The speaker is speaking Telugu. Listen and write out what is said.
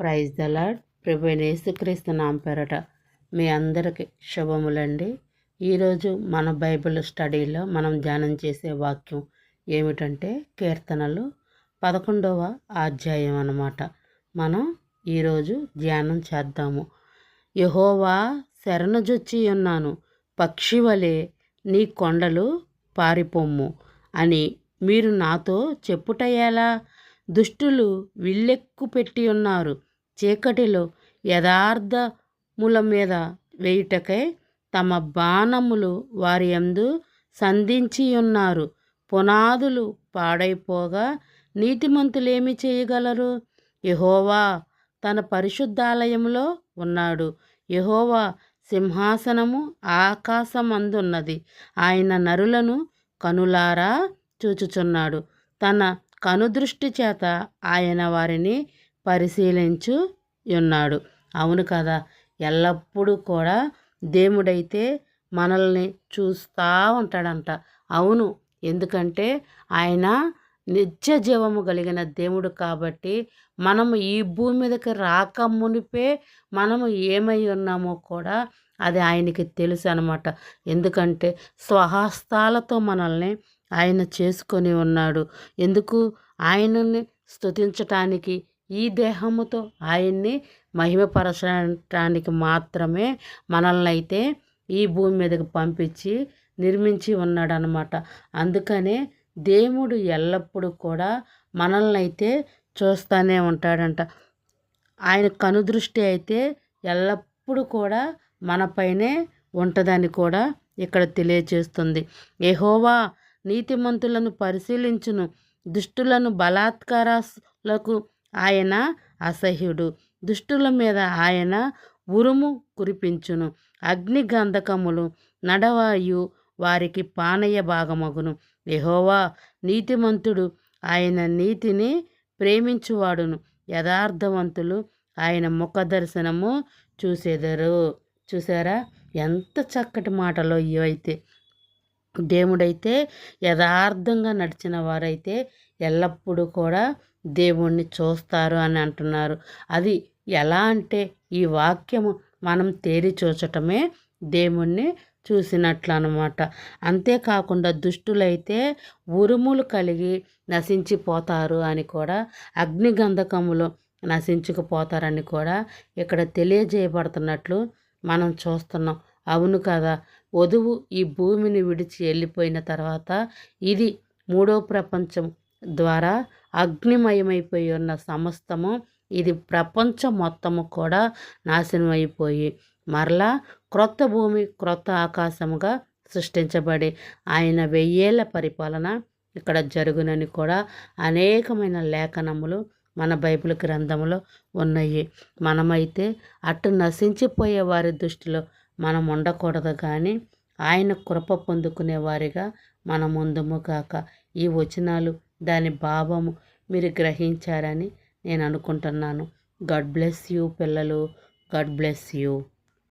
ప్రైజ్ ద ప్రభు యేసుక్రీస్తు నామ పేరట మీ అందరికి శుభములండి. ఈరోజు మన బైబిల్ స్టడీలో మనం ధ్యానం చేసే వాక్యం ఏమిటంటే కీర్తనలు పదకొండవ అధ్యాయం అన్నమాట. మనం ఈరోజు ధ్యానం చేద్దాము. యహోవా శరణజొచ్చి ఉన్నాను. పక్షి వలె నీ కొండలు పారిపోమ్ము అని మీరు నాతో చెప్పుటయ్యేలా దుష్టులు విల్లెక్కు పెట్టి ఉన్నారు. చీకటిలో యథార్థముల మీద వేయుటకై తమ బాణములు వారి యందు సంధించి ఉన్నారు పునాదులు పాడైపోగా నీతిమంతులేమి చేయగలరు? యహోవా తన పరిశుద్ధాలయంలో ఉన్నాడు. యహోవా సింహాసనము ఆకాశమందున్నది. ఆయన నరులను కనులారా చూచుచున్నాడు. తన కనుదృష్టి చేత ఆయన వారిని పరిశీలించు ఉన్నాడు. అవును కదా ఎల్లప్పుడూ కూడా దేవుడైతే మనల్ని చూస్తూ ఉంటాడంట. అవును ఎందుకంటే ఆయన నిత్య జీవము కలిగిన దేవుడు కాబట్టి మనము ఈ భూమి మీదకి రాక మునిపే మనము ఏమై ఉన్నామో కూడా అది ఆయనకి తెలుసు అనమాట ఎందుకంటే స్వహస్తాలతో మనల్ని ఆయన చేసుకొని ఉన్నాడు. ఎందుకు? ఆయనని స్తుతించటానికి ఈ దేహముతో ఆయన్ని మహిమపరచడానికి మాత్రమే మనల్ని అయితే ఈ భూమి మీదకి పంపించి నిర్మించి ఉన్నాడనమాట అందుకనే దేవుడు ఎల్లప్పుడూ కూడా మనల్ని అయితే చూస్తూనే ఉంటాడంట. ఆయన కనుదృష్టి అయితే ఎల్లప్పుడూ కూడా మనపైనే ఉంటుందని కూడా ఇక్కడ తెలియజేస్తుంది. ఏహోవా నీతిమంతులను పరిశీలించును. దుష్టులను బలాత్కారాలకు ఆయన అసహ్యుడు. దుష్టుల మీద ఆయన ఉరుము కురిపించును. అగ్ని గంధకములు నడవాయు వారికి పానయ్య భాగమగును. ఎహోవా నీతిమంతుడు ఆయన నీతిని ప్రేమించువాడును. యథార్థవంతులు ఆయన ముఖ దర్శనము చూసేదరు. చూసారా? ఎంత చక్కటి మాటలో ఇవైతే. దేవుడైతే యథార్థంగా నడిచిన వారైతే ఎల్లప్పుడూ కూడా దేవుణ్ణి చూస్తారు అని అంటున్నారు. అది ఎలా అంటే ఈ వాక్యము మనం తేరి చూచటమే దేవుణ్ణి చూసినట్లు అనమాట అంతేకాకుండా దుష్టులైతే ఉరుములు కలిగి నశించిపోతారు అని కూడా అగ్నిగంధకములో నశించుకుపోతారని కూడా ఇక్కడ తెలియజేయబడుతున్నట్లు మనం చూస్తున్నాం. అవును కదా వధువు ఈ భూమిని విడిచి వెళ్ళిపోయిన తర్వాత ఇది మూడో ప్రపంచం ద్వారా అగ్నిమయమైపోయి ఉన్న సమస్తము ఇది ప్రపంచం మొత్తము కూడా నాశనం అయిపోయి మరలా క్రొత్త భూమి క్రొత్త ఆకాశముగా సృష్టించబడి ఆయన వెయ్యేళ్ళ పరిపాలన ఇక్కడ జరుగునని కూడా అనేకమైన లేఖనములు మన బైబిల్ గ్రంథంలో ఉన్నాయి. మనమైతే అటు నశించిపోయే వారి దృష్టిలో మనం ఉండకూడదు కానీ ఆయన కృప పొందుకునే వారిగా మన ముందుము కాక ఈ వచనాలు దాని భావము మీరు గ్రహించారని నేను అనుకుంటున్నాను. గాడ్ బ్లెస్ యూ పిల్లలు. God bless you